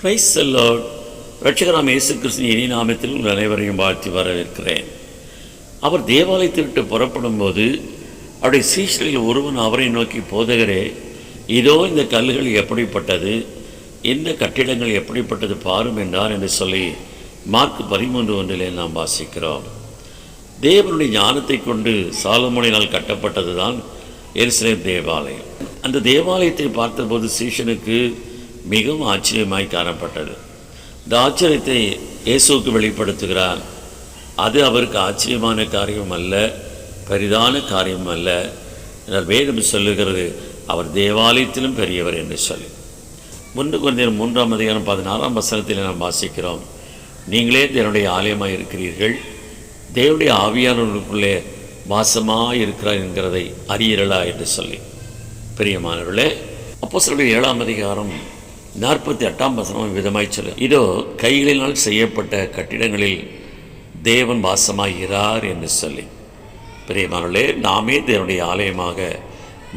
Price செல்லோட் ரட்சகராம் இயேசு கிருஷ்ணன் இனி நாமத்தில் உங்கள் அனைவரையும் வாழ்த்தி வரவேற்கிறேன். அவர் தேவாலயத்தை விட்டு புறப்படும் போது அவருடைய சீஷர்களில் ஒருவன் அவரை நோக்கி போதகரே இதோ இந்த கல்லுகள் எப்படிப்பட்டது? இந்த கட்டிடங்கள் எப்படிப்பட்டது? பாரும் என்றார் என்று சொல்லி மார்க் பதிமூன்று ஒன்றிலே நாம் வாசிக்கிறோம். தேவனுடைய ஞானத்தை கொண்டு சாலமுனையினால் கட்டப்பட்டது தான் எருசலேம் தேவாலயம். அந்த தேவாலயத்தை பார்த்தபோது சீஷனுக்கு மிகவும் ஆச்சரியமாய் காணப்பட்டது. இந்த ஆச்சரியத்தை இயேசுவுக்கு வெளிப்படுத்துகிறார். அது அவருக்கு ஆச்சரியமான காரியம் அல்ல பெரிதான காரியம் அல்ல. என்றால் வேதம் சொல்லுகிறது அவர் தேவாலயத்திலும் பெரியவர் என்று சொல்லி. முன்னு குழந்தையர் மூன்றாம் அதிகாரம் பதினாறாம் வசனத்தில் நாம் வாசிக்கிறோம். நீங்களே தேவனுடைய ஆலயமாக இருக்கிறீர்கள். தேவனுடைய ஆவியானவர்களுக்குள்ளே வாசமாக இருக்கிறார் என்கிறதை அறியீர்களா என்று சொல்லி. பிரியமானவர்களே அப்போ சொல்லுடைய ஏழாம் அதிகாரம் நாற்பத்தி எட்டாம் வசனம் விதமாய் சொல்லு. இதோ கைகளினால் செய்யப்பட்ட கட்டிடங்களில் தேவன் வாசமாகிறார் என்று சொல்லி. பிரியமானே நாமே தேவனுடைய ஆலயமாக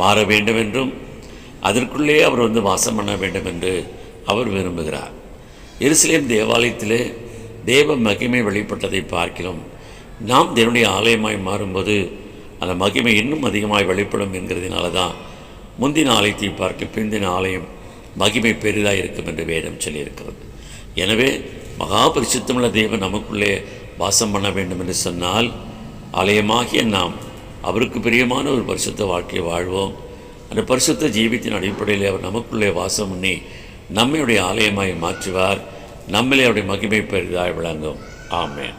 மாற வேண்டும் என்றும் அதற்குள்ளே அவர் வந்து வாசம் பண்ண வேண்டும் என்று அவர் விரும்புகிறார். எருசலேம் தேவாலயத்திலே தேவ மகிமை வெளிப்பட்டதை பார்க்கிறோம் நாம் தேவனுடைய ஆலயமாய் மாறும்போது அந்த மகிமை இன்னும் அதிகமாய் வெளிப்படும் என்கிறதுனால தான் முந்தின ஆலயத்தை பார்க்க பிந்தின ஆலயம் மகிமை பெரிதாக இருக்கும் என்று வேதம் சொல்லியிருக்கிறது. எனவே மகா பரிசுத்தமுள்ள தேவன் நமக்குள்ளே வாசம் பண்ண வேண்டும் என்று சொன்னால் ஆலயமாகிய நாம் அவருக்கு பிரியமான ஒரு பரிசுத்த வாழ்க்கையை வாழ்வோம். அந்த பரிசுத்த ஜீவித்தின் அடிப்படையில் அவர் நமக்குள்ளே வாசம் பண்ணி நம்முடைய ஆலயமாய் மாற்றுவார். நம்மளே அவருடைய மகிமை பெரிதாக விளங்கும். ஆமேன்.